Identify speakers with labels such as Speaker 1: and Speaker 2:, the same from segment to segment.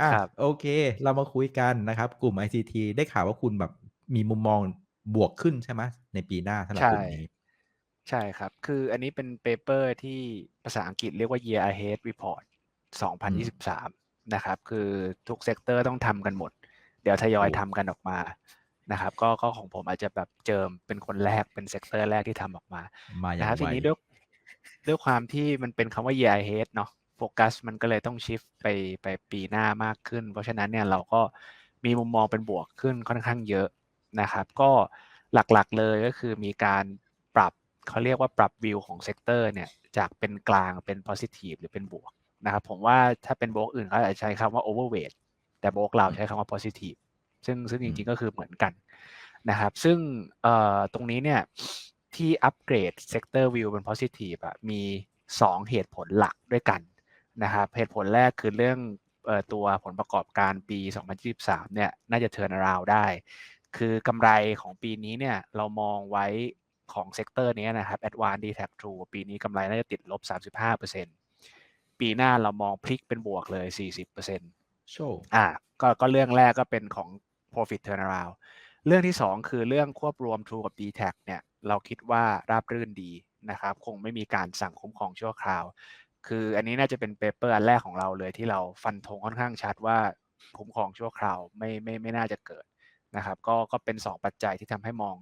Speaker 1: อะ
Speaker 2: ครับ
Speaker 1: โอเค เรามาคุยกันนะครับ กลุ่ม ICT ได้ข่าวว่าคุณแบบมีมุมมองบวกขึ้นใช่ไหมในปีหน้าสำหรับ
Speaker 2: ใช่
Speaker 1: กลุ่มนี้?
Speaker 2: ใช่ครับ คืออันนี้เป็นเปเปอร์ที่ภาษาอังกฤษเรียกว่า Year Ahead Report
Speaker 1: อืม
Speaker 2: 2023 นะครับ คือทุกเซกเตอร์ต้องทำกันหมด เดี๋ยวทยอย
Speaker 1: โอ้
Speaker 2: ทำกันออกมา นะครับ ก็ก็ของผมอาจจะแบบเจิมเป็นคนแรก เป็นเซกเตอร์แรกที่ทำออกมา
Speaker 1: มาอย่
Speaker 2: นะาครั
Speaker 1: ง
Speaker 2: บ
Speaker 1: ไทีว
Speaker 2: นี้ด้วยด้วยความที่มันเป็นคำว่า Year Ahead เนาะ โฟกัสมันก็เลยต้องชิฟต์ไปไปปีหน้ามากขึ้น เพราะฉะนั้นเนี่ยเราก็มีมุมมองเป็นบวกขึ้นค่อนข้างเยอะนะครับ ก็หลักๆเลยก็คือมีการปรับเขาเรียกว่าปรับวิวของเซกเตอร์เนี่ยจากเป็นกลางเป็นพอซิทิฟหรือเป็นบวกนะครับผมว่าถ้าเป็นโบรกอื่นเขาอาจจะใช้คำว่า Overweight แต่โบรกเรา
Speaker 1: อืม
Speaker 2: ใช้คำว่าพอซิทิฟซึ่งซึ่ง
Speaker 1: อื
Speaker 2: จ
Speaker 1: ม
Speaker 2: ริงๆก็คือเหมือนกันนะครับ ซึ่งเอ่อตรงนี้เนี่ยที่อัปเกรดเซกเตอร์วิวเป็นพอซิทิฟอะมี 2 เหตุผลหลักด้วยกัน นะครับเหตุผลแรกคือเรื่องเอ่อตัวผลประกอบการปี 2023 เนี่ยน่าจะ turn around ได้ คือกำไรของปีนี้เนี่ยเรามองไว้ของเซกเตอร์เนี้ยนะครับ Advanced DTAC True ปีนี้กำไรน่าจะติดลบ 35%ปีหน้าเรามองพลิกเป็นบวกเลย 40%
Speaker 1: โชว์
Speaker 2: อาก็ก็เรื่องแรกก็เป็นของ Profit turnaround เรื่องที่ 2 คือเรื่องควบรวม True กับ DTAC เนี่ยเราคิดว่าราบรื่นดีนะครับ คงไม่มีการสั่งคุ้มครองชั่วคราว คืออันนี้น่าจะเป็นเปเปอร์อันแรกของเราเลยที่เราฟันธงค่อนข้างชัดว่าคุ้มครองชั่วคราวไม่ไม่ไม่น่าจะเกิดนะครับก็ก็เป็น 2 ปัจจัยที่ทำให้มอง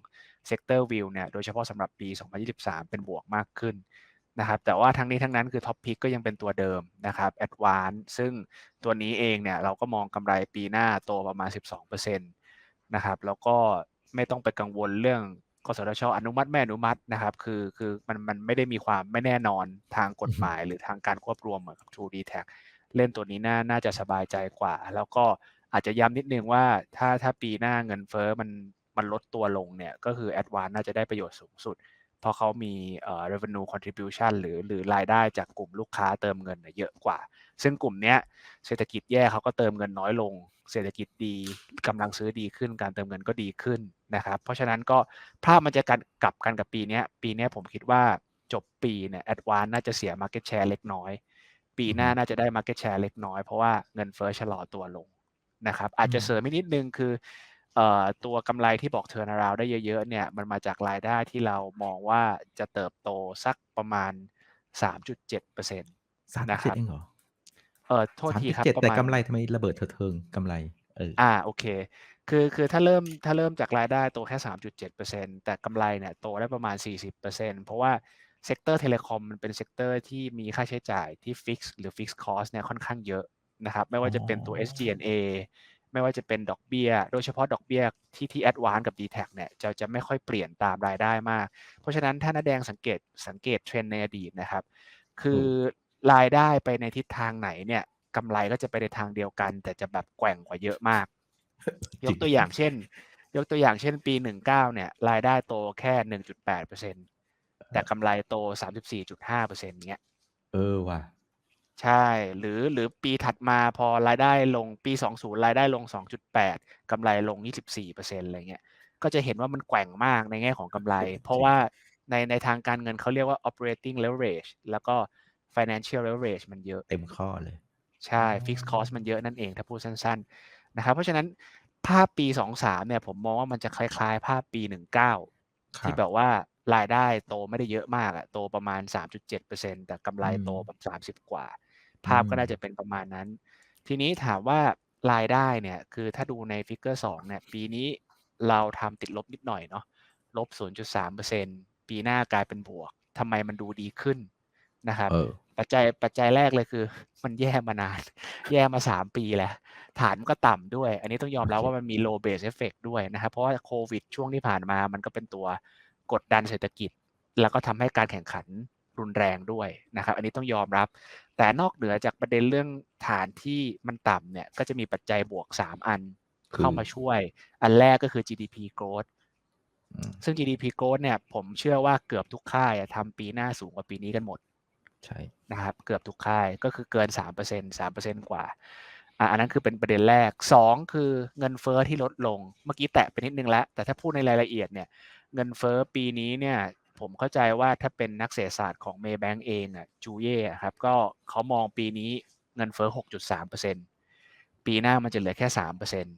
Speaker 2: เซกเตอร์วิวเนี่ยโดยเฉพาะสำหรับปี 2023 เป็นบวกมากขึ้นนะครับแต่ว่าทั้งนี้ทั้งนั้นคือ Top Pick ก็ยังเป็นตัวเดิมนะครับ Advanced ซึ่งตัวนี้เองเนี่ยเราก็มองกำไรปีหน้าโตประมาณ 12%นะครับแล้วก็ไม่ต้องไปกังวลเรื่อง กสทช.อนุมัติไม่อนุมัตินะครับ คือคือมันมันไม่ได้มีความไม่แน่นอนทางกฎหมาย หรือทางการควบรวมเหมือนกับ True DTAC เล่นตัวนี้น่าน่าจะสบายใจกว่า แล้วก็อาจจะย้ำนิดหนึ่งว่าถ้าถ้าปีหน้าเงินเฟ้อมันมันลดตัวลงเนี่ย ก็คือ Advanced น่าจะได้ประโยชน์สูงสุด เพราะเขามีเอ่อ Revenue Contribution หรือหรือรายได้จากกลุ่มลูกค้าเติมเงินน่ะเยอะกว่า ซึ่งกลุ่มเนี้ยเศรษฐกิจแย่เขาก็เติมเงินน้อยลง เศรษฐกิจดีกำลังซื้อดีขึ้น การเติมเงินก็ดีขึ้นนะครับ เพราะฉะนั้นก็ภาพมันจะกันกลับกันกับปีเนี้ยปีเนี้ยผมคิดว่าจบปีเนี่ย Advanced น่าจะเสีย Market Share เล็กน้อย ปี
Speaker 1: อือ
Speaker 2: ห
Speaker 1: ฮึ
Speaker 2: น้าน่าจะได้ Market Share เล็กน้อย เพราะว่าเงินเฟ้อชะลอตัวลงนะครับ อาจจะ
Speaker 1: อืม
Speaker 2: เสริมอีกนิดหนึ่งคือเอ่อตัวกำไรที่บอก turn around ได้เยอะๆเนี่ยมันมาจากรายได้ที่เรามองว่าจะเติบโตสักประมาณ 3.7%นะครั
Speaker 1: 37
Speaker 2: บ
Speaker 1: เองเหรอ?
Speaker 2: เอ่อโทษทีครับ
Speaker 1: 37
Speaker 2: ประ
Speaker 1: แต่
Speaker 2: มาณ
Speaker 1: กำไรทำไมระเบิดเถิดเทิงกำไร?เออ
Speaker 2: อาโอเค คือคือถ้าเริ่มถ้าเริ่มจากรายได้โตแค่ 3.7%แต่กำไรเนี่ยโตได้ประมาณ 40%เพราะว่าเซกเตอร์เทเลคอมมันเป็นเซกเตอร์ที่มีค่าใช้จ่ายที่ฟิกซ์หรือ Fixed Cost เนี่ยค่อนข้างเยอะนะครับไม่ว่าจะเป็นตัว
Speaker 1: อ๋อ
Speaker 2: SG&A ไม่ว่าจะเป็นดอกเบี้ย โดยเฉพาะดอกเบี้ยที่ที่ Advanced กับ DTAC เนี่ยจะจะไม่ค่อยเปลี่ยนตามรายได้มาก เพราะฉะนั้นถ้าน้าแดงสังเกตสังเกต Trend ในอดีตนะครับ คื
Speaker 1: เอ
Speaker 2: อ
Speaker 1: อ
Speaker 2: รายได้ไปในทิศทางไหนเนี่ยกำไรก็จะไปในทางเดียวกัน แต่จะแบบแกว่งกว่าเยอะมากย
Speaker 1: จริ
Speaker 2: ก
Speaker 1: ง
Speaker 2: ตัวอย่างเช่น ยกตัวอย่างเช่นปี19เนี่ย รายได้โตแค่1.8%แต่กำไรโต34.5%เงี้ย
Speaker 1: เออว่ะ
Speaker 2: ใช่ หรือหรือปีถัดมาพอรายได้ลงปี 20 รายได้ลง 2.8กำไรลง 24%อะไรเงี้ย ก็จะเห็นว่ามันแกว่งมากในแง่ของกำไร เพราะ
Speaker 1: จริง
Speaker 2: ว่าในในทางการเงินเขาเรียกว่า Operating Leverage แล้วก็ Financial Leverage มันเยอะ
Speaker 1: เต็มข้อเลย
Speaker 2: ใช่
Speaker 1: อ๋อ
Speaker 2: Fixed Cost มันเยอะนั่นเองถ้าพูดสั้นๆนะครับเพราะฉะนั้นภาพปี 23เนี่ยผมมองว่ามันจะคล้ายๆ ภาพปี 19
Speaker 1: ค
Speaker 2: ที่
Speaker 1: รับ
Speaker 2: แบบว่ารายได้โตไม่ได้เยอะมากอะโตประมาณ 3.7%แต่กำไร
Speaker 1: อืม
Speaker 2: โตแบบ30 กว่า
Speaker 1: อื
Speaker 2: ภาพก็น่าจะ
Speaker 1: ม
Speaker 2: เป็นประมาณนั้น ทีนี้ถามว่ารายได้เนี่ยคือถ้าดูใน Figure 2เนี่ยปีนี้เราทำติดลบนิดหน่อยเนาะลบ 0.3%ปีหน้ากลายเป็นบวกทำไมมันดูดีขึ้นนะครับ
Speaker 1: เออ
Speaker 2: ปัจจัยปัจจัยแรกเลยคือ มันแย่มานาน แย่มา3ปีแล้ว ฐานมันก็ต่ำด้วย อันนี้ต้องยอมรับ
Speaker 1: โอเค
Speaker 2: ว่ามันมี Low Base Effect ด้วยนะครับ เพราะว่าโควิดช่วงที่ผ่านมามันก็เป็นตัวกดดันเศรษฐกิจ แล้วก็ทำให้การแข่งขันรุนแรงด้วยนะครับ อันนี้ต้องยอมรับ แต่นอกเหนือจากประเด็นเรื่องฐานที่มันต่ำเนี่ยก็จะมีปัจจัยบวก 3 อัน
Speaker 1: คื
Speaker 2: เข้า
Speaker 1: อ
Speaker 2: มาช่วย อันแรกก็คือ GDP Growth
Speaker 1: อืม
Speaker 2: ซึ่ง GDP Growth เนี่ยผมเชื่อว่าเกือบทุกค่ายอะทำปีหน้าสูงกว่าปีนี้กันหมด
Speaker 1: ใช่
Speaker 2: นะครับเกือบทุกค่ายก็คือเกิน3% 3%กว่ามเปอร์เซ็นกว่าอันนั้นคือเป็นประเด็นแรก2คือเงินเฟ้อที่ลดลงเมื่อกี้แตะไปนิดนึงแล้ว แต่ถ้าพูดในรายละเอียดเนี่ยเงินเฟ้อปีนี้เนี่ยผมเข้าใจว่าถ้าเป็นนักเศรษฐศาสตร์ของ Maybank เองอะจูเย่ครับก็เขามองปีนี้เงินเฟ้อ 6.3%ปีหน้ามันจะเหลือแค่สามเปอร์เซ็นต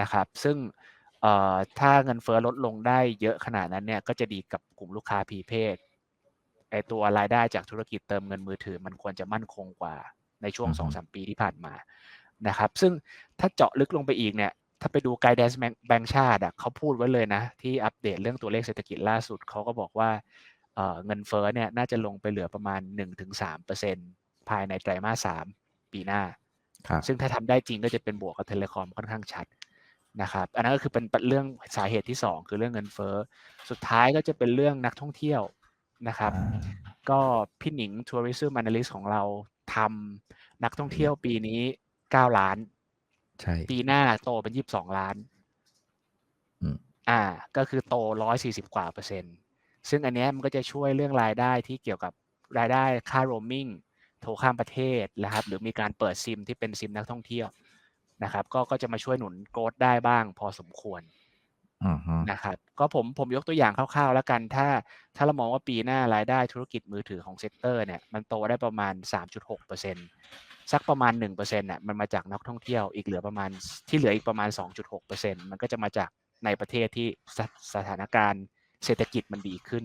Speaker 2: นะครับซึ่งถ้าเงินเฟ้อลดลงได้เยอะขนาดนั้นเนี่ยก็จะดีกับกลุ่มลูกค้าพีเพศ อตัวรายได้จากธุรกิจเติมเงินมือถือ มันควรจะมั่นคงกว่าในช่วง
Speaker 1: อือฮึ
Speaker 2: สองสามปีที่ผ่านมานะครับ ซึ่งถ้าเจาะลึกลงไปอีกเนี่ย ถ้าไปดูไกด์แดนซ์แบงก์ชาติอะเขาพูดไว้เลยนะ ที่อัปเดตเรื่องตัวเลขเศรษฐกิจล่าสุดเขาก็บอกว่าเอ่อเงินเฟ้อเนี่ยน่าจะลงไปเหลือประมาณ 1-3%ภายในไตรมาสสามปีหน้า
Speaker 1: ครับ
Speaker 2: ซึ่งถ้าทำได้จริงก็จะเป็นบวกกับเทเลคอมค่อนข้างชัดนะครับ อันนั้นก็คือเป็นเรื่องสาเหตุที่ 2 คือเรื่องเงินเฟ้อ สุดท้ายก็จะเป็นเรื่องนักท่องเที่ยว นะครับ
Speaker 1: อ่า
Speaker 2: ก็พี่หนิง Tourism Analyst ของเราทำนักท่องเที่ยวปีนี้9ล้าน
Speaker 1: ใช่
Speaker 2: ปีหน้าโตเป็น22ล้าน
Speaker 1: อืม
Speaker 2: อ่า ก็คือโต140กว่าเปอร์เซ็นต์ ซึ่งอันเนี้ยมันก็จะช่วยเรื่องรายได้ที่เกี่ยวกับรายได้ค่าโรมมิ่งโทรข้ามประเทศนะครับ หรือมีการเปิดซิมที่เป็นซิมนักท่องเที่ยวนะครับ ก็ก็จะมาช่วยหนุนโกรดได้บ้างพอสมควร
Speaker 1: อือฮึ
Speaker 2: นะครับก็ผมผมยกตัวอย่างคร่าวๆ แล้วกันถ้า ถ้าเรามองว่าปีหน้ารายได้ธุรกิจมือถือของเซกเตอร์เนี่ยมันโตได้ประมาณ 3.6%สักประมาณ1%น่ะมันมาจากนักท่องเที่ยวอีกเหลือประมาณที่เหลืออีกประมาณ 2.6%มันก็จะมาจากในประเทศที่สสถานการณ์เศรษฐกิจมันดีขึ้น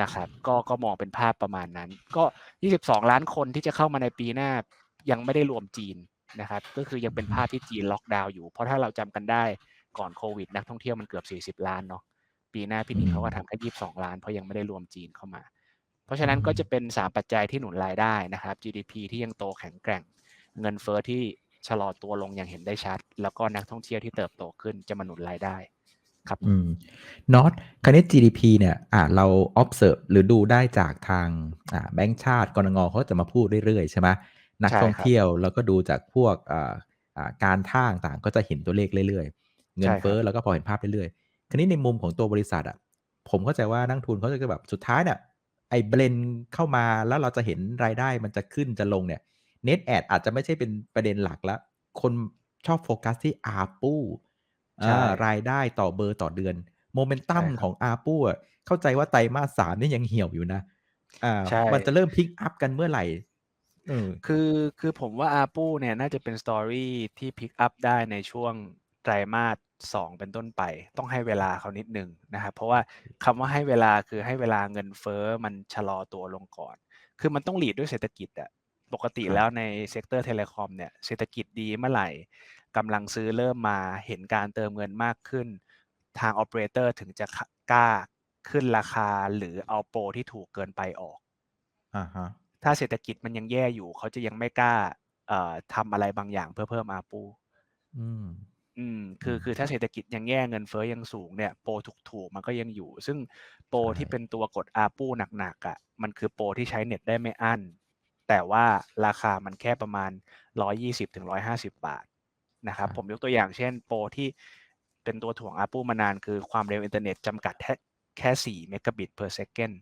Speaker 2: นะครับก็ก็มองเป็นภาพประมาณนั้น ก็ 22 ล้านคนที่จะเข้ามาในปีหน้ายังไม่ได้รวมจีนนะครับก็คือยังเป็นภาพที่จีนล็อกดาวน์อยู่ เพราะถ้าเราจำกันได้ ก่อนโควิด นักท่องเที่ยวมันเกือบ 40 ล้านเนาะปีหน้าพี่หนิง
Speaker 1: อืม
Speaker 2: เขาก็ทำแค่22ล้านเพราะยังไม่ได้รวมจีนเข้ามา เพราะฉะนั้นก็จะเป็น 3 ปัจจัยที่หนุนรายได้นะครับ GDP ที่ยังโตแข็งแกร่ง เงินเฟ้อที่ชะลอตัวลงอย่างเห็นได้ชัด แล้วก็นักท่องเที่ยวที่เติบโตขึ้นจะมาหนุนรายได้ครับ
Speaker 1: อืมน็อตคราวนี้ GDP เนี่ยอ่าเรา observe หรือดูได้จากทางอ่าแบงก์ชาติกรงงเขาจะมาพูดเรื่อยๆ ใช่ไหมนัก
Speaker 2: ใช่
Speaker 1: ท่อง
Speaker 2: ครับ
Speaker 1: เที่ยวแล้วก็ดูจากพวกอ่าอ่าการท่างต่างก็จะเห็นตัวเลขเรื่อยๆ เงิน
Speaker 2: ใช่ครับ
Speaker 1: เฟ้อแล้วก็พอเห็นภาพเรื่อยๆคราวนี้ในมุมของตัวบริษัทอะผมเข้าใจว่านักทุนเขาจะแบบสุดท้ายเนี่ยไอ้เบลนเข้ามาแล้วเราจะเห็นรายได้มันจะขึ้นจะลงเนี่ย Net Ad อาจจะไม่ใช่เป็นประเด็นหลักแล้วคนชอบโฟกัสที่ ARPU
Speaker 2: ใช่
Speaker 1: อ่ารายได้ต่อเบอร์ต่อเดือนโมเมนตัม
Speaker 2: ใช่ครับ
Speaker 1: ของ ARPU อะเข้าใจว่าไตรมาสสามนี่ยังเหี่ยวอยู่นะอ่า
Speaker 2: ใช่
Speaker 1: มันจะเริ่มพิกอัพกันเมื่อไหร่เออ
Speaker 2: คือคือผมว่าอาปูเนี่ยน่าจะเป็นสตอรี่ที่พิกอัพได้ในช่วง ไตรมาสสองเป็นต้นไป ต้องให้เวลาเขานิดนึงนะครับเพราะว่าคำว่าให้เวลาคือให้เวลาเงินเฟ้อมันชะลอตัวลงก่อน คือมันต้องหลีดด้วยเศรษฐกิจอะปกติ
Speaker 1: ครับ
Speaker 2: แล้วในเซกเตอร์เทเลคอมเนี่ยเศรษฐกิจดีเมื่อไหร่กำลังซื้อเริ่มมาเห็นการเติมเงินมากขึ้น ทางออ p e r a t o r ถึงจะกล้าขึ้นราคาหรือเอาโปรที่ถูกเกินไปออก
Speaker 1: อ่าฮะ
Speaker 2: ถ้าเศรษฐกิจมันยังแย่อยู่ เขาจะยังไม่กล้าเอ่อทำอะไรบางอย่างเพื่อเพิ่มอาปู
Speaker 1: อืม
Speaker 2: อืมคือ
Speaker 1: อืม
Speaker 2: คือถ้าเศรษฐกิจยังแย่เงินเฟ้อยังสูงเนี่ยโปรถูกๆมันก็ยังอยู่ ซึ่งโปร
Speaker 1: ใช่
Speaker 2: ที่เป็นตัวกดอาปูหนักๆอะมันคือโปรที่ใช้เน็ตได้ไม่อั้น แต่ว่าราคามันแค่ประมาณ 120ถึง150 บาทนะครับผมยกตัวอย่างเช่นโปรที่เป็นตัวถ่วงอาปูมานานคือความเร็วอินเทอร์เน็ตจำกัดแค่แค่4เมกะบิต per second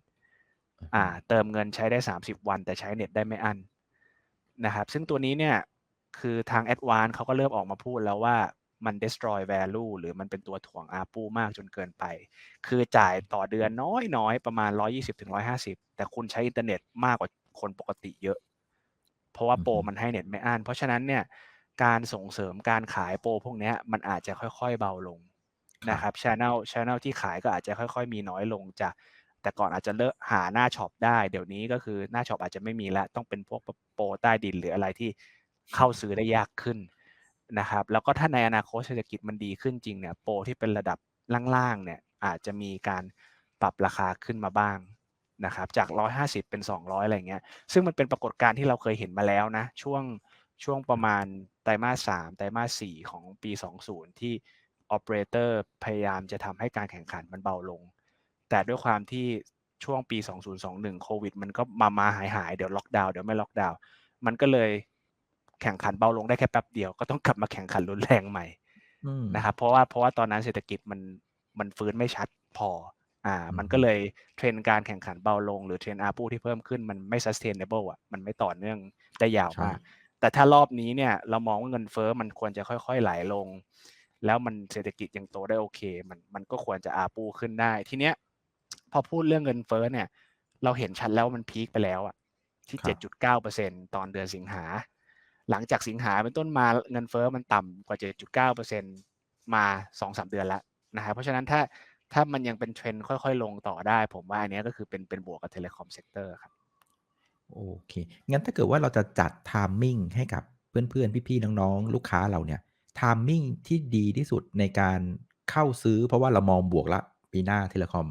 Speaker 2: อ่า เติมเงินใช้ได้ 30 วัน แต่ใช้เน็ตได้ไม่อั้นนะครับซึ่งตัวนี้เนี่ยคือทาง a d v a n c e เขาก็เริ่มออกมาพูดแล้วว่า มัน destroy value หรือมันเป็นตัวถ่วง ARPU มากจนเกินไป คือจ่ายต่อเดือนน้อยๆประมาณ 120-150 แต่คุณใช้อินเทอร์เน็ตมากกว่าคนปกติเยอะ เพราะว่าโปร
Speaker 1: อือฮึ
Speaker 2: มันให้เน็ตไม่อั้นเพราะฉะนั้นเนี่ยการส่งเสริมการขายโปรพวกเนี้ยมันอาจจะค่อยๆเบาลงนะครับช n e l channel ที่ขายก็อาจจะค่อยๆ มีน้อยลงจากแต่ก่อนอาจจะเลิกหาหน้าช็อปได้ เดี๋ยวนี้ก็คือหน้าช็อปอาจจะไม่มีแล้วต้องเป็นพวกโปรใต้ดินหรืออะไรที่เข้าซื้อได้ยากขึ้น นะครับ แล้วก็ถ้าในอนาคตเศรษฐกิจมันดีขึ้นจริงเนี่ยโปรที่เป็นระดับล่างๆเนี่ยอาจจะมีการปรับราคาขึ้นมาบ้างนะครับจาก 150 เป็น 200 อะไรเงี้ย ซึ่งมันเป็นปรากฏการณ์ที่เราเคยเห็นมาแล้วนะ ช่วงช่วงประมาณไตรมาส3ไตรมาส4ของปี 20 ที่ operator พยายามจะทำให้การแข่งขันมันเบาลง แต่ด้วยความที่ช่วงปี 2021 โควิด มันก็มามาหายหายเดี๋ยวล็อกดาวน์เดี๋ยวไม่ล็อกดาวน์มันก็เลย แข่งขันเบาลงได้แค่แป๊บเดียวก็ต้องกลับมาแข่งขันรุนแรงใหม่
Speaker 1: อืม
Speaker 2: นะครับเพราะว่าเพราะว่าตอนนั้นเศรษฐกิจมันมันฟื้นไม่ชัดพอ อ่า
Speaker 1: อืม
Speaker 2: มันก็เลยเทรนด์การแข่งขันเบาลง หรือเทรนด์อาปูที่เพิ่มขึ้นมันไม่ sustainable อะมันไม่ต่อเนื่องได้ยาว
Speaker 1: ใช่
Speaker 2: มากแต่ถ้ารอบนี้เนี่ยเรามองว่าเงินเฟ้อมันควรจะค่อยๆไหลลง แล้วมันเศรษฐกิจยังโตได้โอเค มันมันก็ควรจะอาปูขึ้นได้ทีเนี้ย พอพูดเรื่องเงินเฟ้อเนี่ย เราเห็นชัดแล้วว่ามันพีคไปแล้วอะที่
Speaker 1: ครับ
Speaker 2: เจ็ดจุดเก้าเปอร์เซ็นตอนเดือนสิงหา หลังจากสิงหาเป็นต้นมาเงินเฟ้อมันต่ำกว่า 7.9%มา2-3เดือนแล้วนะครับเพราะฉะนั้นถ้าถ้ามันยังเป็นเทรนด์ค่อยๆ ลงต่อได้ ผมว่าอันเนี้ยก็คือเป็นเป็นบวกกับเทเลคอมเซกเตอร์ครับ
Speaker 1: โอเค งั้นถ้าเกิดว่าเราจะจัด timing ให้กับเพื่อนๆ พี่ๆ น้องๆ ลูกค้าเราเนี่ย timing ที่ดีที่สุดในการเข้าซื้อ เพราะว่าเรามองบวกแล้วปีหน้าเทเลคอม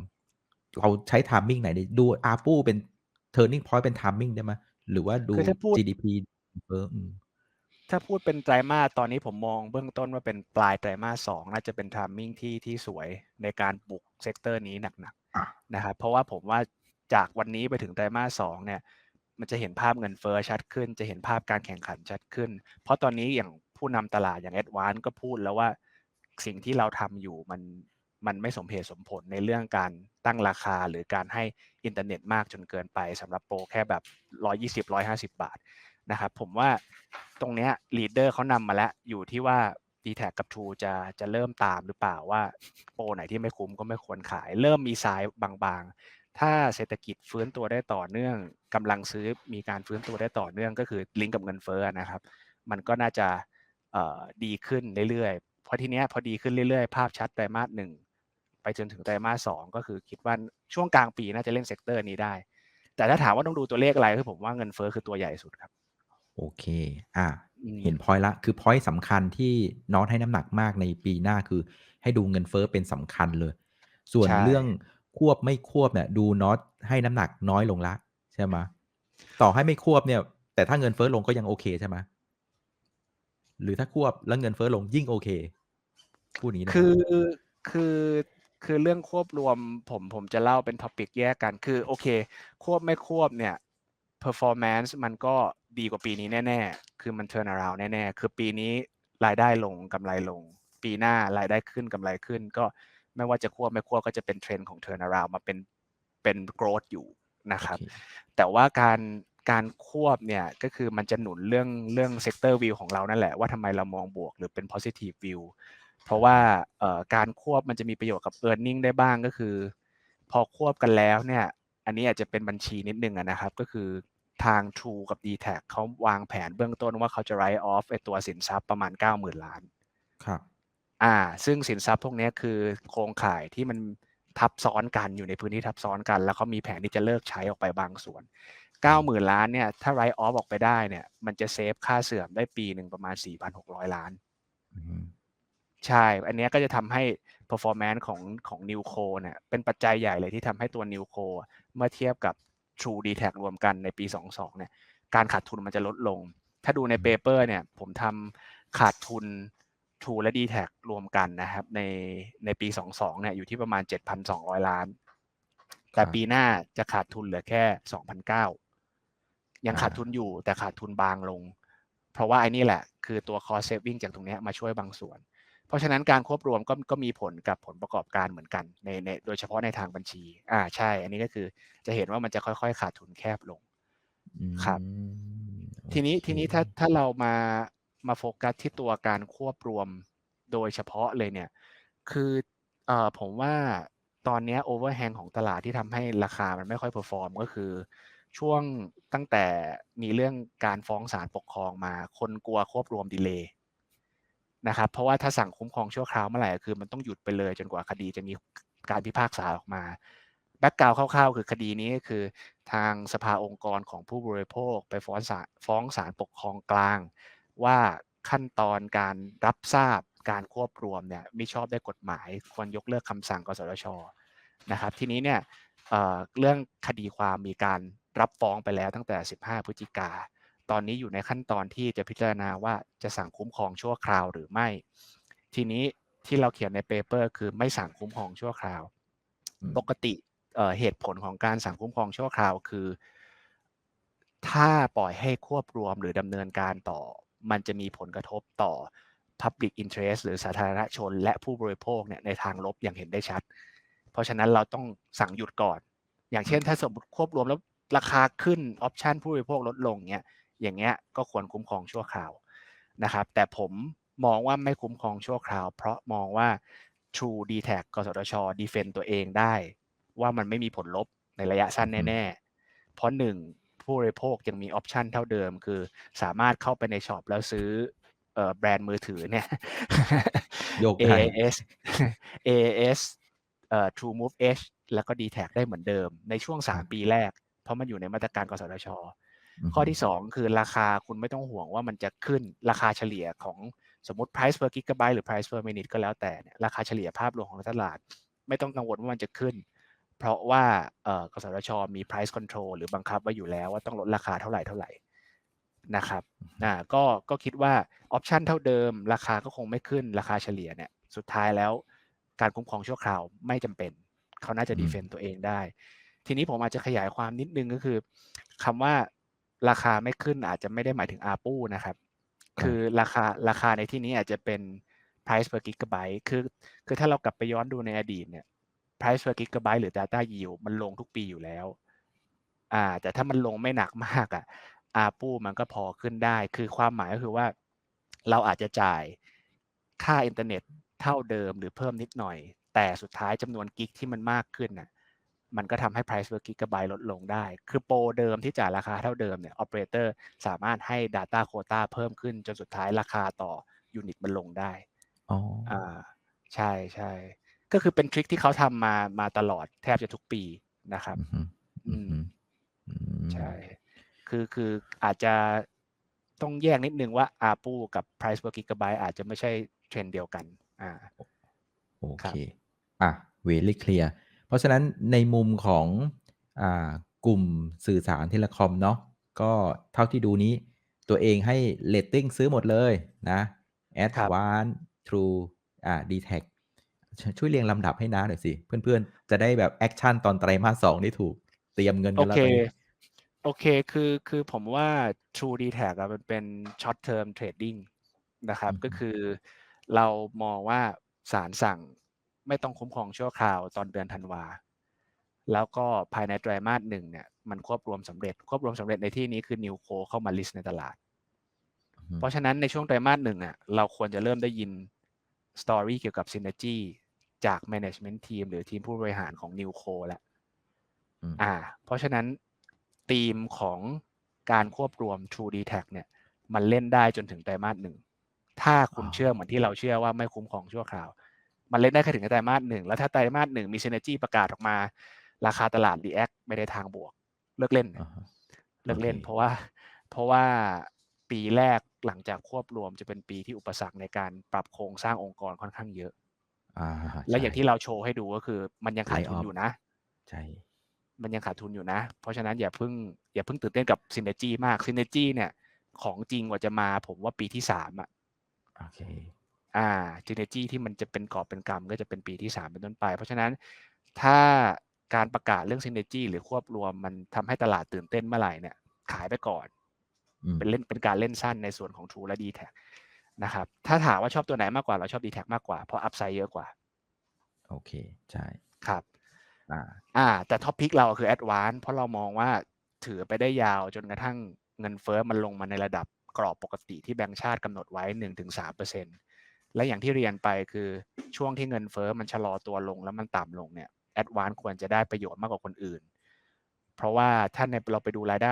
Speaker 1: เราใช้ timing ไหนดีดู ARPU เป็น turning point เป็น timing ได้ไหม?หรือว่าดู
Speaker 2: คือถ้าพูด
Speaker 1: GDP เฟ้ออืม
Speaker 2: ถ้าพูดเป็นไตรมาสตอนนี้ผมมองเบื้องต้นว่าเป็นปลายไตรมาส2น่าจะเป็น timing ที่ที่สวยในการบุกเซกเตอร์นี้หนักๆนะครับเพราะว่าผมว่าจากวันนี้ไปถึงไตรมาส2เนี่ย มันจะเห็นภาพเงินเฟ้อชัดขึ้น จะเห็นภาพการแข่งขันชัดขึ้น เพราะตอนนี้อย่างผู้นำตลาดอย่าง Advance ก็พูดแล้วว่าสิ่งที่เราทำอยู่มันมันไม่สมเหตุสมผลในเรื่องการตั้งราคาหรือการให้อินเทอร์เน็ตมากจนเกินไปสำหรับโปรแค่แบบ 120-150 บาท นะครับผมว่าตรงเนี้ย leader เขานำมาแล้วอยู่ที่ว่า DTAC กับ True จะจะเริ่มตามหรือเปล่าว่าโปรไหนที่ไม่คุ้มก็ไม่ควรขาย เริ่มมีทรายบางๆ ถ้าเศรษฐกิจฟื้นตัวได้ต่อเนื่องกำลังซื้อมีการฟื้นตัวได้ต่อเนื่องก็คือลิงก์กับเงินเฟ้อนะครับ มันก็น่าจะดีขึ้นเรื่อยๆ เพราะทีเนี้ยพอดีขึ้นเรื่อยๆ ภาพชัดไตรมาส1ไปจนถึงไตรมาส2ก็คือคิดว่าช่วงกลางปีน่าจะเล่นเซกเตอร์นี้ได้ แต่ถ้าถามว่าต้องดูตัวเลขอะไรคือผมว่าเงินเฟ้อคือตัวใหญ่สุดครับ
Speaker 1: โอเคอา
Speaker 2: อืม
Speaker 1: เห็นพ็อยนต์แล้วคือพ็อยนต์สำคัญที่น้องให้น้ำหนักมากในปีหน้าคือ ให้ดูเงินเฟ้อเป็นสำคัญเลย ส่วน
Speaker 2: ใช่
Speaker 1: เรื่องควบไม่ควบเนี่ยดูน็อตให้น้ำหนักน้อยลงแล้วใช่ไหม?ต่อให้ไม่ควบเนี่ย แต่ถ้าเงินเฟ้อลงก็ยังโอเคใช่ไหม?หรือถ้าควบแล้วเงินเฟ้อลงยิ่งโอเคพูดอย่างงี้ได้ไหม?
Speaker 2: คือคือคือเรื่องควบรวมผมผมจะเล่าเป็น topic แยกกันคือโอเค ควบไม่ควบเนี่ย performance มันก็ดีกว่าปีนี้แน่ๆ คือมัน turn around แน่ๆ คือปีนี้รายได้ลงกำไรลง ปีหน้ารายได้ขึ้นกำไรขึ้น ก็ไม่ว่าจะควบไม่ควบก็จะเป็น trend ของ turn around มาเป็นเป็น growth อยู่นะค
Speaker 1: โอ
Speaker 2: รับ
Speaker 1: เค
Speaker 2: แต่ว่าการการควบเนี่ยก็คือมันจะหนุนเรื่องเรื่อง sector view ของเรานั่นแหละว่าทำไมเรามองบวกหรือเป็น positive view เพราะว่าเอ่อการควบมันจะมีประโยชน์กับ earning ได้บ้างก็คือ พอควบกันแล้วเนี่ย อันนี้อาจจะเป็นบัญชีนิดหนึ่งอะนะครับ ก็คือทาง True กับ DTAC เขาวางแผนเบื้องต้นว่าเขาจะ write off ไอ้ตัวสินทรัพย์ประมาณ 90,000 ล้าน
Speaker 1: ครับ
Speaker 2: อาซึ่งสินทรัพย์พวกเนี้ยคือโครงข่ายที่มันทับซ้อนกันอยู่ในพื้นที่ทับซ้อนกัน แล้วเขามีแผนที่จะเลิกใช้ออกไปบางส่วน 90,000 ล้านเนี่ย ถ้า write off ออกไปได้เนี่ย มันจะเซฟค่าเสื่อมได้ปีหนึ่งประมาณ 4,600 ล้าน
Speaker 1: อือฮึ
Speaker 2: ใช่ อันเนี้ยก็จะทำให้ performance ของของ NewCo เนี่ย เป็นปัจจัยใหญ่เลยที่ทำให้ตัว NewCo อะ เมื่อเทียบกับ True DTAC รวมกันในปี 22 เนี่ย การขาดทุนมันจะลดลง ถ้าดูในเปเปอร์เนี่ย ผมทำขาดทุน True และ DTAC รวมกันนะครับ ในในปี 22 เนี่ยอยู่ที่ประมาณ 7,200 ล้าน
Speaker 1: ค
Speaker 2: แต่
Speaker 1: รับ
Speaker 2: ปีหน้าจะขาดทุนเหลือแค่ 2,900 ยัง
Speaker 1: อา
Speaker 2: ขาดทุนอยู่แต่ขาดทุนบางลง เพราะว่าไอ้นี่แหละ คือตัว cost saving จากตรงเนี้ยมาช่วยบางส่วน เพราะฉะนั้นการควบรวมก็ก็มีผลกับผลประกอบการเหมือนกันในในโดยเฉพาะในทางบัญชีอาใช่ อันนี้ก็คือจะเห็นว่ามันจะค่อยๆ ขาดทุนแคบลง
Speaker 1: อื
Speaker 2: ครับ
Speaker 1: มโอ
Speaker 2: ทีนี้
Speaker 1: เค
Speaker 2: ทีนี้ถ้าถ้าเรามามาโฟกัสที่ตัวการควบรวมโดยเฉพาะเลยเนี่ย คือเอ่อผมว่าตอนเนี้ย overhang ของตลาดที่ทำให้ราคามันไม่ค่อย perform ก็คือ ช่วงตั้งแต่มีเรื่องการฟ้องศาลปกครองมา คนกลัวควบรวมดีเลย์ นะครับเพราะว่าถ้าสั่งคุ้มครองชั่วคราวเมื่อไหร่คือมันต้องหยุดไปเลยจนกว่าคดีจะมีการพิพากษาออกมาแบ็กกราวคร่าวๆ คือคดีนี้คือทางสภาองค์กรของผู้บริโภคไปฟ้องศาลฟ้องศาลปกครองกลาง ว่าขั้นตอนการรับทราบการควบรวมเนี่ยไมิชอบได้กฎหมายควรยกเลิกคำสั่งกสทช.นะครับทีนี้เนี่ยเเรื่องคดีความมีการรับฟ้องไปแล้วตั้งแต่ 15 พฤศจิกา ตอนนี้อยู่ในขั้นตอนที่จะพิจารณาว่าจะสั่งคุ้มครองชั่วคราวหรือไม่ ทีนี้ที่เราเขียนในเปเปอร์ คือไม่สั่งคุ้มครองชั่วคราว
Speaker 1: อืม
Speaker 2: ปกติเอ่อเหตุผลของการสั่งคุ้มครองชั่วคราวคือ ถ้าปล่อยให้ควบรวมหรือดำเนินการต่อ มันจะมีผลกระทบต่อ Public Interest หรือสาธารณชน และผู้บริโภคเนี่ยในทางลบอย่างเห็นได้ชัด เพราะฉะนั้นเราต้องสั่งหยุดก่อน อย่างเช่น ถ้าสมมุติควบรวมแล้วราคาขึ้นออปชันผู้บริโภคลดลงเงี้ย อย่างเงี้ยก็ควรคุ้มครองชั่วคราวนะครับ แต่ผมมองว่าไม่คุ้มครองชั่วคราว เพราะมองว่า True DTAC กสทช. defend ตัวเองได้ ว่ามันไม่มีผลลบในระยะสั้น
Speaker 1: อือฮึ
Speaker 2: แน่ ๆ เพราะ1ผู้ผู้บริโภคยังมีออปชันเท่าเดิม คือสามารถเข้าไปในช็อปแล้วซื้อเอ่อแบรนด์มือถือเนี่ย
Speaker 1: โยกได้
Speaker 2: AAS AAS เอ่อ True Move Edge แล้วก็ d t แทได้เหมือนเดิมในช่วง
Speaker 1: ครับ
Speaker 2: 3ปีแรก เพราะมันอยู่ในมาตรการกสทช
Speaker 1: ม
Speaker 2: ข้อที่ 2 คือราคาคุณไม่ต้องห่วงว่ามันจะขึ้นราคาเฉลี่ยของสมมติ price per gigabyte หรือ price per minute ก็แล้วแต่เนี่ยราคาเฉลี่ยภาพรวมของตลาด ไม่ต้องกังวลว่ามันจะขึ้น เพราะว่าเอ่อกสทชมี price control หรือบังคับไว้อยู่แล้วว่าต้องลดราคาเท่าไหร่เท่าไหร่นะครับอ่าก็ก็คิดว่าออปชันเท่าเดิม ราคาก็คงไม่ขึ้นราคาเฉลี่ยเนี่ยสุดท้ายแล้วการคุ้มครองชั่วคราวไม่จำเป็น เขาน่าจะ
Speaker 1: อืม
Speaker 2: ดีเฟนต์ตัวเองได้ ทีนี้ผมอาจจะขยายความนิดนึงก็คือคำว่า ราคาไม่ขึ้นอาจจะไม่ได้หมายถึง ARPU นะครับ คือราคาราคาในที่นี้อาจจะเป็น price per gigabyte คือ คือถ้าเรากลับไปย้อนดูในอดีตเนี่ย price per gigabyte หรือ data yield มันลงทุกปีอยู่แล้ว อ่า แต่ถ้ามันลงไม่หนักมากอะ ARPU มันก็พอขึ้นได้ คือความหมายก็คือว่า เราอาจจะจ่ายค่าอินเทอร์เน็ตเท่าเดิมหรือเพิ่มนิดหน่อย แต่สุดท้ายจำนวนกิกที่มันมากขึ้นน่ะ มันก็ทำให้ price per gigabyte ลดลงได้ คือโปรเดิมที่จ่ายราคาเท่าเดิมเนี่ย operator สามารถให้ data quota เพิ่มขึ้นจนสุดท้ายราคาต่อยูนิตมันลงได้
Speaker 1: อ๋อ
Speaker 2: อ่าใช่ใช่ก็คือเป็นทริคที่เขาทำมามาตลอดแทบจะทุกปีนะครับ
Speaker 1: อืมอืม
Speaker 2: อืม
Speaker 1: อืม
Speaker 2: ใช่ คือคืออาจจะต้องแยกนิดนึงว่า ARPU กับ price per gigabyte อาจจะไม่ใช่เทรนด์เดียวกัน อ่า
Speaker 1: โอ
Speaker 2: ครั
Speaker 1: เค
Speaker 2: บ
Speaker 1: อะเวลี่เคลียร์ เพราะฉะนั้นในมุมของอ่ากลุ่มสื่อสารเทเลคอมเนาะก็เท่าที่ดูนี้ตัวเองให้เลตติ้งซื้อหมดเลยนะ a d
Speaker 2: ครับ
Speaker 1: v a n c e True อ่า d t แทช่วยเรียงลำดับให้น้าหน่อยสิ เพื่อนๆ จะได้แบบแอคชั่นตอนไตรมาสสองนี่ถูกเตรียมเงิน
Speaker 2: โอ
Speaker 1: กันแล้ว
Speaker 2: เค
Speaker 1: ตอนนี้
Speaker 2: โอเคคือคือผมว่า True d t a c อะมันเป็น short term trading นะครับ
Speaker 1: อืม
Speaker 2: ก็คือเรามองว่าศาลสั่ง ไม่ต้องคุ้มครองชั่วคราวตอนเดือนธันวา แล้วก็ภายในไตรมาสหนึ่งเนี่ยมันควบรวมสำเร็จ ควบรวมสำเร็จในที่นี้คือ New Co เข้ามา list ในตลาด
Speaker 1: อืม
Speaker 2: เพราะฉะนั้นในช่วงไตรมาสหนึ่งอะเราควรจะเริ่มได้ยินสตอรี่เกี่ยวกับ Synergy จาก Management Team หรือทีมผู้บริหารของ New Co แล้ว
Speaker 1: อืม
Speaker 2: อ่า เพราะฉะนั้นธีมของการควบรวม True d t a c เนี่ย มันเล่นได้จนถึงไตรมาสหนึ่ง ถ้าคุณเชื่อเหมือนที่เราเชื่อว่าไม่คุ้มครองชั่วคราว มันเล่นได้แค่ถึงไตรมาสหนึ่งแล้วถ้าไตรมาสหนึ่งมี Synergy ประกาศออกมา ราคาตลาด React ไม่ได้ทางบวก เลิกเล่น
Speaker 1: อ่าฮะ
Speaker 2: เลิกเล่น
Speaker 1: โอเค
Speaker 2: เพราะว่าเพราะว่าปีแรกหลังจากควบรวมจะเป็นปีที่อุปสรรคในการปรับโครงสร้างองค์กรค่อนข้างเยอะ
Speaker 1: อ่า
Speaker 2: และอย่าง
Speaker 1: ใช่
Speaker 2: ที่เราโชว์ให้ดูก็คือ มันยังขาดทุน
Speaker 1: Lay off
Speaker 2: อยู่นะ
Speaker 1: ใช่
Speaker 2: มันยังขาดทุนอยู่นะ เพราะฉะนั้นอย่าเพิ่งอย่าเพิ่งตื่นเต้นกับซินเนจีมากซินเนจีเนี่ย ของจริงกว่าจะมาผมว่าปีที่สามอะ
Speaker 1: โอเค
Speaker 2: อ่าซินเนจีที่มันจะเป็นกอบเป็นกำก็จะเป็นปีที่สามเป็นต้นไป เพราะฉะนั้นถ้าการประกาศเรื่องซินเนจีหรือควบรวมมันทำให้ตลาดตื่นเต้นเมื่อไหร่เนี่ย ขายไปก่อน
Speaker 1: อืม
Speaker 2: เป็นเล่นเป็นการเล่นสั้นในส่วนของ True และ d t แทนะครับ ถ้าถามว่าชอบตัวไหนมากกว่าเราชอบ d t แทมากกว่าเพราะอัพไซด์เยอะกว่า
Speaker 1: โอเค ใช่
Speaker 2: ครับ
Speaker 1: อ่า
Speaker 2: อ่า แต่ท็อปพิกเราคือแอดวานเพราะเรามองว่าถือไปได้ยาวจนกระทั่งเงินเฟ้อมันลงมาในระดับกรอบปกติที่แบงก์ชาติกำหนดไว้1-3% และอย่างที่เรียนไปคือช่วงที่เงินเฟ้อมันชะลอตัวลงแล้วมันต่ำลงเนี่ยแอดวานควรจะได้ประโยชน์มากกว่าคนอื่น เพราะว่าถ้าในเราไปดูรายได้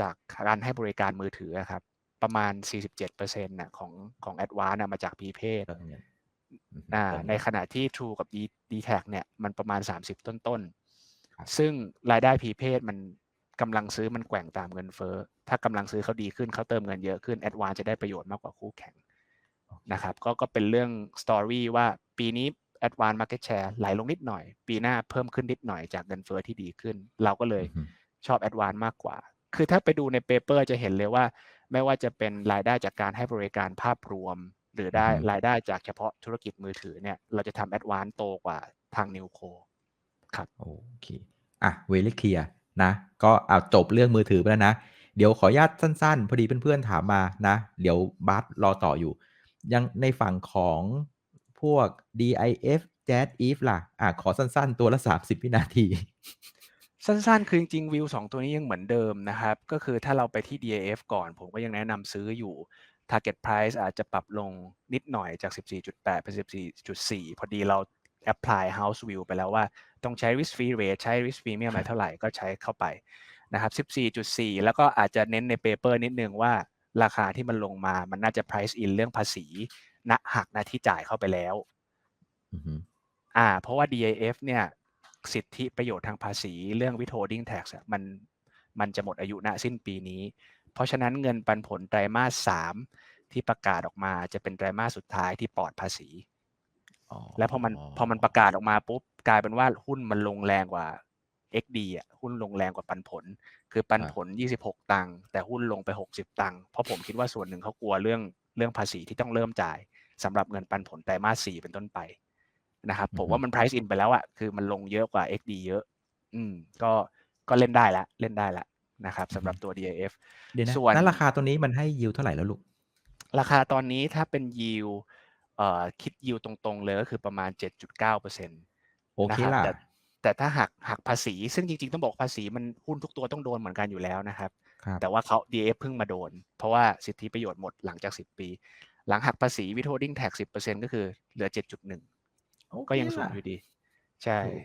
Speaker 2: จากการให้บริการมือถืออะครับ ประมาณ 47%น่ะของของแอดวานมาจากพีเพศ
Speaker 1: เติมเงินอืม
Speaker 2: อ่า
Speaker 1: เติม
Speaker 2: ใน
Speaker 1: เงิน
Speaker 2: ขณะที่ True กับ D d t a c เนี่ยมันประมาณ 30 ต้น
Speaker 1: ครับ
Speaker 2: ๆซึ่งรายได้พีเพศมันกำลังซื้อมันแกว่งตามเงินเฟ้อ ถ้ากำลังซื้อเขาดีขึ้นเขาเติมเงินเยอะขึ้น a d v a n c e จะได้ประโยชน์มากกว่าคู่แข่ง นะครับก็ก็เป็นเรื่องสตอรี่ว่าปีนี้ a d v a n c e Market Share ไหลลงนิดหน่อย ปีหน้าเพิ่มขึ้นนิดหน่อยจากเงินเฟ้อที่ดีขึ้น เราก็เลย
Speaker 1: อืม
Speaker 2: ชอบ a d v a n c e มากกว่า คือถ้าไปดูในเปเปอร์จะเห็นเลยว่า ไม่ว่าจะเป็นรายได้จากการให้บริการภาพรวม หรือได้
Speaker 1: อือฮึ
Speaker 2: รายได้จากเฉพาะธุรกิจมือถือเนี่ยเราจะทำแอดวานโตกว่าทางนิวโคครับ
Speaker 1: โอเคอะเวลี่เคลียร์นะก็เอาจบเรื่องมือถือไปแล้วนะ เดี๋ยวขออนุญาตสั้นๆ พอดีเพื่อนๆถามมานะ เดี๋ยวบัสรอต่ออยู่ ยังในฝั่งของพวก DIF Jazz Eve ล่ะ อะ ขอสั้นๆ ตัวละ 30 วินาที
Speaker 2: สั้นๆ คือจริงๆ วิวสองตัวนี้ยังเหมือนเดิมนะครับ ก็คือถ้าเราไปที่ DAF ก่อนผมก็ยังแนะนำซื้ออยู่ Target Price อาจจะปรับลงนิดหน่อยจาก 14.8 เป็น 14.4 พอดีเรา apply house view ไปแล้วว่าต้องใช้ risk free rate ใช้ risk premium อะไรเท่าไหร่ก็ใช้เข้าไปนะครับ 14.4 แล้วก็อาจจะเน้นในเปเปอร์นิดนึงว่า ราคาที่มันลงมามันน่าจะ price in เรื่องภาษีณหักหน้าที่จ่ายเข้าไปแล้ว
Speaker 1: อือฮึ
Speaker 2: อ่า เพราะว่า DIF เนี่ย สิทธิประโยชน์ทางภาษีเรื่อง withholding tax อะมันมันจะหมดอายุณสิ้นปีนี้ เพราะฉะนั้นเงินปันผลไตรมาสสามที่ประกาศออกมาจะเป็นไตรมาสสุดท้ายที่ปลอดภาษี
Speaker 1: อ๋อ
Speaker 2: แล้วพอมันพอมันประกาศออกมาปุ๊บกลายเป็นว่าหุ้นมันลงแรงกว่า XD อะหุ้นลงแรงกว่าปันผล คือปันผล 26 ตังค์แต่หุ้นลงไป 60 ตังค์เพราะผมคิดว่าส่วนหนึ่งเขากลัวเรื่องเรื่องภาษีที่ต้องเริ่มจ่ายสำหรับเงินปันผลไตรมาส4เป็นต้นไปนะครับผมว่ามัน price in ไปแล้วอะคือมันลงเยอะกว่า XD เยอะ อืม ก็ก็เล่นได้ละ เล่นได้ละนะครับสำหรับตัว DIF
Speaker 1: เดี๋ยวนะ
Speaker 2: ส่วน
Speaker 1: แล้วราคาตัวนี้มันให้ยิวเท่าไหร่แล้วลูก
Speaker 2: ราคาตอนนี้ถ้าเป็น yield เอ่อคิด yield ตรงๆเลยก็คือประมาณ 7.9%
Speaker 1: โอเค
Speaker 2: นะครับ
Speaker 1: ล่ะ
Speaker 2: แต่แต่ถ้าหักหักภาษี ซึ่งจริงๆ ต้องบอกภาษีมันหุ้นทุกตัวต้องโดนเหมือนกันอยู่แล้วนะครับ
Speaker 1: ครับ
Speaker 2: แต่ว่าเขา DF เพิ่งมาโดน เพราะว่าสิทธิประโยชน์หมดหลังจาก 10 ปี หลังหักภาษี withholding tax 10%ก็คือเหลือ7.1
Speaker 1: โอเค
Speaker 2: ก็ยังสูง
Speaker 1: ล่ะ
Speaker 2: อยู่ดี ใช่
Speaker 1: ถูก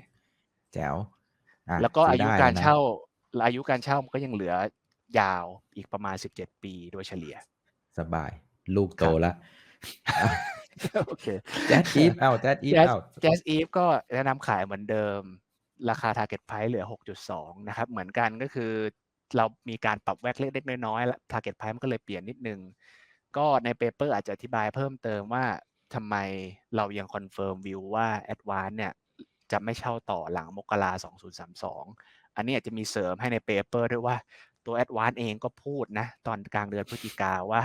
Speaker 1: แจ๋วอะ
Speaker 2: แล้วก็
Speaker 1: ซื้
Speaker 2: อายุ
Speaker 1: ได้
Speaker 2: การ
Speaker 1: แล้วนะ
Speaker 2: เช่าอายุการเช่ามันก็ยังเหลือยาวอีกประมาณ17ปีโดยเฉลี่ย
Speaker 1: สบาย ลูกโต
Speaker 2: ครับ
Speaker 1: แล้ว
Speaker 2: โอเค
Speaker 1: แจ๊ดอีฟเอาแจ๊ดอีฟ
Speaker 2: Jazz
Speaker 1: เอา
Speaker 2: Jazz Eve ก็แนะนำขายเหมือนเดิม ราคา Target Price เหลือ 6.2 นะครับ เหมือนกันก็คือเรามีการปรับแวกเล็กๆน้อยๆแล้ว Target Price มันก็เลยเปลี่ยนนิดนึง ก็ในเปเปอร์อาจจะอธิบายเพิ่มเติมว่าทำไมเรายังคอนเฟิร์มวิวว่า Advance เนี่ยจะไม่เช่าต่อหลังมกรา2032 อันนี้อาจจะมีเสริมให้ในเปเปอร์ด้วยว่าตัว Advance เองก็พูดนะ ตอนกลางเดือนพฤศจิกาว่า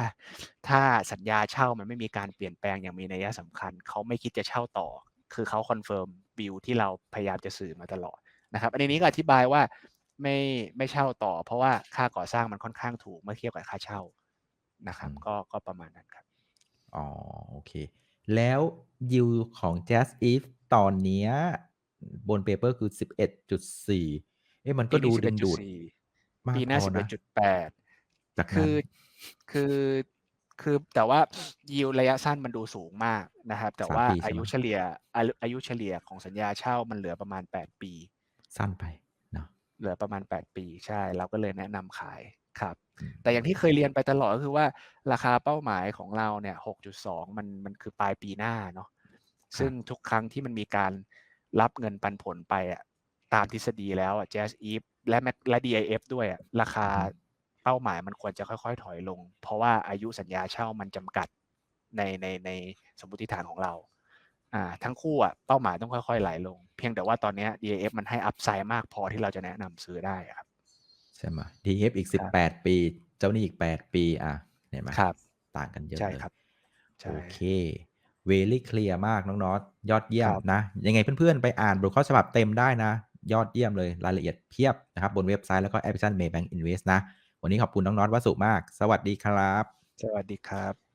Speaker 2: ถ้าสัญญาเช่ามันไม่มีการเปลี่ยนแปลงอย่างมีนัยสำคัญ เขาไม่คิดจะเช่าต่อ คือเขาคอนเฟิร์มวิวที่เราพยายามจะสื่อมาตลอดนะครับ อันนี้ก็อธิบายว่าไม่ไม่เช่าต่อ เพราะว่าค่าก่อสร้างมันค่อนข้างถูกเมื่อเทียบกับค่าเช่านะครับ
Speaker 1: อืม
Speaker 2: ก็ก็ประมาณนั้นครับ
Speaker 1: อ๋อโอเค แล้วยิวของ Jazz Eve ตอนเนี้ยบนเปเปอร์คือ 11.4 เอ๊ะมันก็
Speaker 2: ปี
Speaker 1: ดู
Speaker 2: นี้
Speaker 1: ดึงดูด
Speaker 2: 11.4
Speaker 1: มาก
Speaker 2: ปีหน้า
Speaker 1: พอนะ
Speaker 2: 11.8
Speaker 1: จาก
Speaker 2: คื
Speaker 1: นั้น
Speaker 2: อคือ คือแต่ว่ายิวระยะสั้นมันดูสูงมากนะครับ แต่
Speaker 1: สาม
Speaker 2: ว่า
Speaker 1: ปีใช่
Speaker 2: อา
Speaker 1: ไหม
Speaker 2: ยุเฉลี่ยอายุอายุเฉลี่ยของสัญญาเช่ามันเหลือประมาณ8ปี
Speaker 1: สั้นไปเนาะ
Speaker 2: เหลือประมาณ8ปีใช่ เราก็เลยแนะนำขายครับ
Speaker 1: อืม
Speaker 2: แต่อย่างที่เคยเรียนไปตลอดก็คือว่าราคาเป้าหมายของเราเนี่ย6.2มันมันคือปลายปีหน้าเนาะซึ่งทุกครั้งที่มันมีการรับเงินปันผลไปอะตามทฤษฎีแล้วอะ Jazz Eve และ Mac และ DIF ด้วยอะราคา เป้าหมายมันควรจะค่อยๆ ถอยลง เพราะว่าอายุสัญญาเช่ามันจำกัดในในในสมมติฐานของเราอ่าทั้งคู่อะเป้าหมายต้องค่อยๆไหลลง เพียงแต่ว่าตอนเนี้ย DIF มันให้อัพไซด์มากพอที่เราจะแนะนำซื้อได้อะครับ
Speaker 1: ใช่ไหม DF อีก
Speaker 2: ครับ
Speaker 1: 18 ปี เจ้าหนี้อีก 8 ปีอะเห็นไหม
Speaker 2: ครับ
Speaker 1: ต่างกันเยอะ
Speaker 2: ใช่
Speaker 1: เลย
Speaker 2: ครับใช่
Speaker 1: โอเคเวลี่เคลียร์มากน้องน็อตยอดเยี่ยม
Speaker 2: ครับ
Speaker 1: นะ ยังไงเพื่อนๆ ไปอ่านบทข้อฉบับเต็มได้นะ ยอดเยี่ยมเลยรายละเอียดเพียบนะครับ บนเว็บไซต์แล้วก็แอปพลิเคชัน Maybank Invest นะ วันนี้ขอบคุณน้องน็อตวสุมาก สวัสดีครับ
Speaker 2: สวัสดีครับ